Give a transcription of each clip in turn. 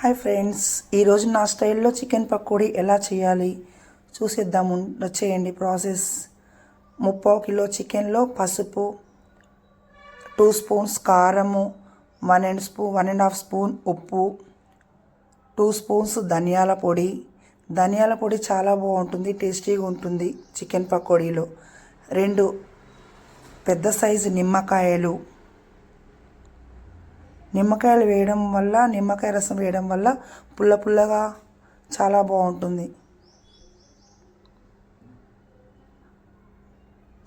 Hi friends ఈరోజు నా స్టైల్లో చికెన్ పకోడీ ఎలా చేయాలి? చూసేద్దాము వచ్చేయండి ప్రాసెస్. ముప్పావు కిలో చికెన్లో పసుపు టూ స్పూన్స్ కారము one and spoon one and half spoon ఉప్పు టూ స్పూన్స్ ధనియాల పొడి. ధనియాల పొడి చాలా బాగుంటుంది టేస్టీగా ఉంటుంది చికెన్ పకోడీలో. రెండు పెద్ద సైజు నిమ్మకాయలు. నిమ్మకాయలు వేయడం వల్ల నిమ్మకాయ రసం వేయడం వల్ల పుల్ల పుల్లగా చాలా బాగుంటుంది.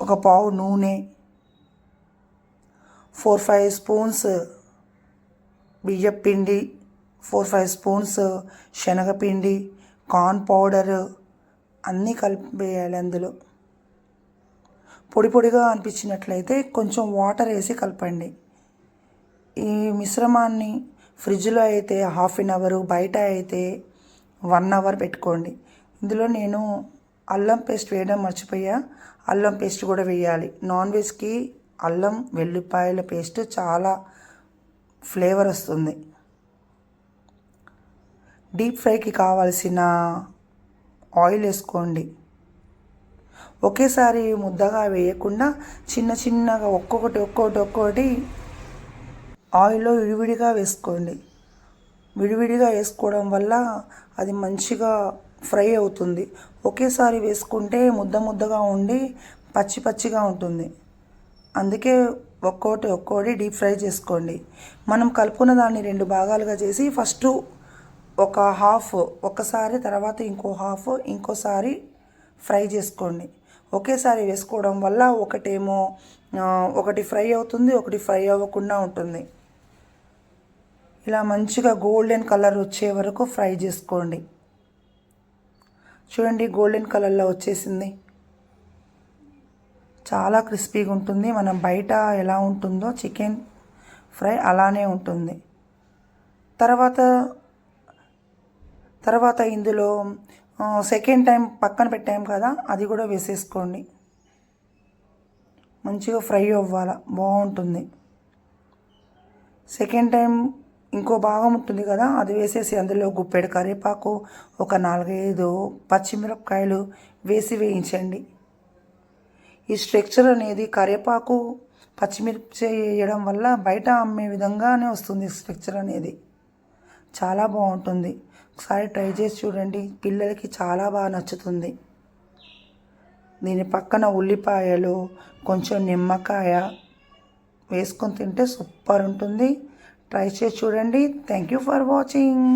ఒక పావు నూనె ఫోర్ ఫైవ్ స్పూన్స్ బియ్యం పిండి ఫోర్ ఫైవ్ స్పూన్స్ శనగపిండి కార్న్ పౌడర్ అన్నీ కలిపేయాలి అందులో. పొడి పొడిగా అనిపించినట్లయితే కొంచెం వాటర్ వేసి కలపండి. ఈ మిశ్రమాన్ని ఫ్రిడ్జ్లో అయితే హాఫ్ అన్ అవరు బయట అయితే వన్ అవర్ పెట్టుకోండి. ఇందులో నేను అల్లం పేస్ట్ వేయడం మర్చిపోయా. అల్లం పేస్ట్ కూడా వేయాలి. నాన్ వెజ్కి అల్లం వెల్లిపాయల పేస్ట్ చాలా ఫ్లేవర్ వస్తుంది. డీప్ ఫ్రైకి కావాల్సిన ఆయిల్ వేసుకోండి. ఒకేసారి ముద్దగా వేయకుండా చిన్న చిన్నగా ఒక్కొక్కటి ఒక్కొక్కటి ఒక్కొక్కటి ఆయిల్లో విడివిడిగా వేసుకోండి. విడివిడిగా వేసుకోవడం వల్ల అది మంచిగా ఫ్రై అవుతుంది. ఒకేసారి వేసుకుంటే ముద్ద ముద్దగా ఉండి పచ్చి పచ్చిగా ఉంటుంది. అందుకే ఒక్కోటి ఒక్కోటి డీప్ ఫ్రై చేసుకోండి. మనం కలుపుకున్న దాన్ని రెండు భాగాలుగా చేసి ఫస్ట్ ఒక హాఫ్ ఒకసారి తర్వాత ఇంకో హాఫ్ ఇంకోసారి ఫ్రై చేసుకోండి. ఒకేసారి వేసుకోవడం వల్ల ఒకటేమో ఒకటి ఫ్రై అవుతుంది ఒకటి ఫ్రై అవ్వకుండా ఉంటుంది. ఇలా మంచిగా గోల్డెన్ కలర్ వచ్చే వరకు ఫ్రై చేసుకోండి. చూడండి గోల్డెన్ కలర్లో వచ్చేసింది. చాలా క్రిస్పీగా ఉంటుంది. మనం బయట ఎలా ఉంటుందో చికెన్ ఫ్రై అలానే ఉంటుంది. తర్వాత తర్వాత ఇందులో సెకండ్ టైం పక్కన పెట్టాం కదా అది కూడా వేసేసుకోండి. మంచిగా ఫ్రై అవ్వాలి బాగుంటుంది. సెకండ్ టైం ఇంకో భాగం ఉంటుంది కదా అది వేసేసి అందులో గుప్పెడు కరివేపాకు ఒక నాలుగైదు పచ్చిమిరపకాయలు వేసి వేయించండి. ఈ స్ట్రక్చర్ అనేది కరివేపాకు పచ్చిమిర్చి వేయడం వల్ల బయట అమ్మే విధంగానే వస్తుంది స్ట్రక్చర్ అనేది. చాలా బాగుంటుంది. ఒకసారి ట్రై చేసి చూడండి పిల్లలకి చాలా బాగా నచ్చుతుంది. దీని పక్కన ఉల్లిపాయలు కొంచెం నిమ్మకాయ వేసుకొని తింటే సూపర్ ఉంటుంది. ట్రై చేసి చూడండి. Thank you for watching